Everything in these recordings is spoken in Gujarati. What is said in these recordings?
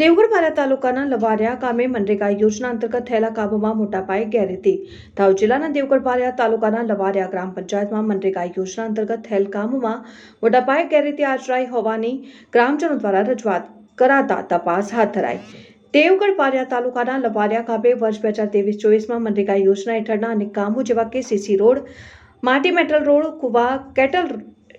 દેવગઢ પારા તાલુકાના લવારિયા ગામે મનરેગા યોજના અંતર્ગત થયેલા કામોમાં મોટા પાયે ગેરરીતિ. દાહોદ જિલ્લાના દેવગઢ પારા તાલુકાના લવારિયા ગ્રામ પંચાયતમાં મનરેગા યોજના અંતર્ગત થયેલ કામોમાં મોટા પાયે ગેરરીતિ આચરાઈ હોવાની ગ્રામજનો દ્વારા રજૂઆત કરાતા તપાસ હાથ ધરાઈ. દેવગઢ પારિયા તાલુકાના લવારિયા ગામે વર્ષ બે હજાર ત્રેવીસ ચોવીસમાં મનરેગા યોજના હેઠળના અનેક કામો જેવા કે સીસી રોડ, માટી મેટલ રોડ, કુવા, કેટલ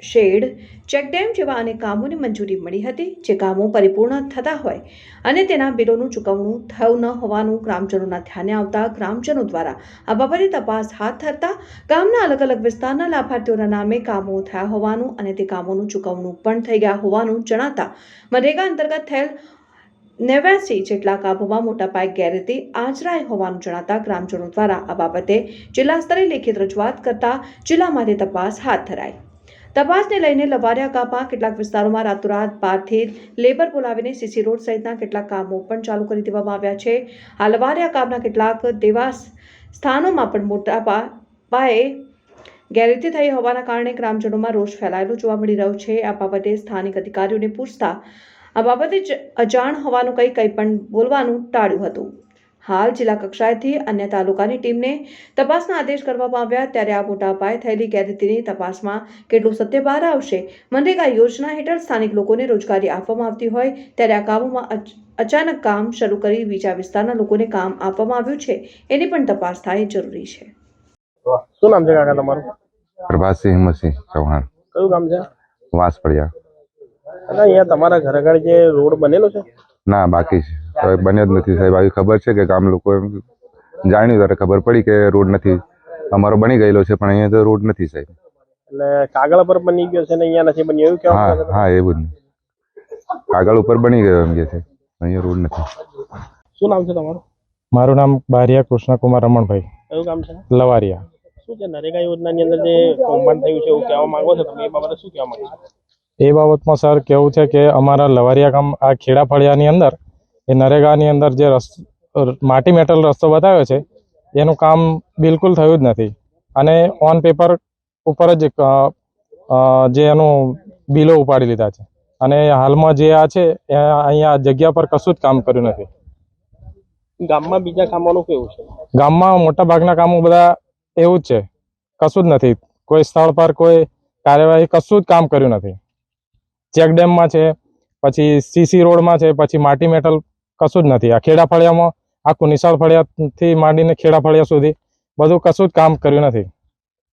શેડ, ચેકડેમ જેવા અનેક કામોની મંજૂરી મળી હતી જે કામો પરિપૂર્ણ થતા હોય અને તેના બિલોનું ચૂકવણું થયું ન હોવાનું ગ્રામજનોના ધ્યાને આવતા ગ્રામજનો દ્વારા આ બાબતે તપાસ હાથ ધરતા ગામના અલગ અલગ વિસ્તારના લાભાર્થીઓના નામે કામો થયા હોવાનું અને તે કામોનું ચૂકવણું પણ થઈ ગયા હોવાનું જણાતા મનરેગા અંતર્ગત થયેલ નેવ્યાસી જેટલા કામોમાં મોટા પાયે ગેરરીતિ આચરાય હોવાનું જણાતા ગ્રામજનો દ્વારા આ બાબતે જિલ્લા સ્તરે લેખિત રજૂઆત કરતા જિલ્લામાંથી તપાસ હાથ ધરાઈ. તપાસને લઈને લવારિયા ગામમાં કેટલાક વિસ્તારોમાં રાતોરાત બારથી લેબર બોલાવીને સીસી રોડ સહિતના કેટલાક કામો પણ ચાલુ કરી દેવામાં આવ્યા છે. આ લવારિયા ગામના કેટલાક દેવાસ સ્થાનોમાં પણ મોટા પાયે ગેરરીતિ થઈ હોવાના કારણે ગ્રામજનોમાં રોષ ફેલાયેલો જોવા મળી રહ્યો છે. આ બાબતે સ્થાનિક અધિકારીઓને પૂછતા આ બાબતે અજાણ હોવાનું કંઈ કંઈ પણ બોલવાનું ટાળ્યું હતું. હાલ જિલ્લા કક્ષાએથી અન્ય તાલુકાની ટીમને તપાસના આદેશ કરવામાં આવ્યા ત્યારે આ મોટા પાયે થયેલી ગેરરીતિની તપાસમાં કેટલું સત્ય બહાર આવશે મનરેગા યોજના હેઠળ સ્થાનિક લોકોને રોજગારી આપવામાં આવતી હોય ત્યારે આ કામોમાં અચાનક કામ શરૂ કરી બીજા વિસ્તારના લોકોને કામ આપવામાં આવ્યું છે એની પણ તપાસ થાય જરૂરી છે. શું નામ છે કાકા તમારું? પ્રભાતસિંહ હિંમતસિંહ ચૌહાણ. કયું ગામ છે? વાંસ અહીંયા તમારા ઘર આગળ જે રોડ બનેલો છે? ના બાકી છે. હવે બને જ નથી સાહેબ. આવી ખબર છે કે ગામ લોકો એમ જાણ્યું ત્યારે ખબર પડી કે રોડ નથી. અમારો બની ગયેલો છે પણ અહીંયા તો રોડ નથી સાહેબ. એટલે કાગળ પર બની ગયો છે ને અહીંયા નથી બન્યો એવું કે હા હા એવું જ કાગળ ઉપર બની ગયો એમ કે છે. અહીંયા રોડ નથી. શું નામ છે તમારું? મારું નામ બારિયા કૃષ્ણકુમાર રમણભાઈ. કયું ગામ છે? લવારિયા. શું છે નરેગા યોજનાની અંદર જે કૌભાંડ થયું છે એવું કહેવા માંગો છો તમે? એ બાબતે શું કહેવા માંગો છો? એ બાબતમાં સર કેવું છે કે અમારા લવારિયા ગામ આ ખેડા ફળિયાની અંદર એ નરેગાની અંદર જે રસ્તો માટી મેટલ રસ્તો બતાવ્યો છે એનું કામ બિલકુલ થયું જ નથી. અને ઓન પેપર ઉપર જ જે એનું બિલો ઉપાડી લીધા છે. અને હાલમાં જે આ છે એ અહીંયા જગ્યા પર કશું જ કામ કર્યું નથી. ગામમાં બીજા કામોનું કેવું છે? ગામમાં મોટા ભાગના કામો બધા એવું જ છે. કશું જ નથી. કોઈ સ્થળ પર કોઈ કાર્યવાહી કશું જ કામ કર્યું નથી. ચેકડેમમાં છે પછી સીસી રોડમાં છે પછી માટી મેટલ કશું જ નથી. આ ખેડા ફળિયામાં આખું નિશાળ ફળિયાથી માંડીને ખેડા ફળિયા સુધી બધું કશું જ કામ કર્યું નથી.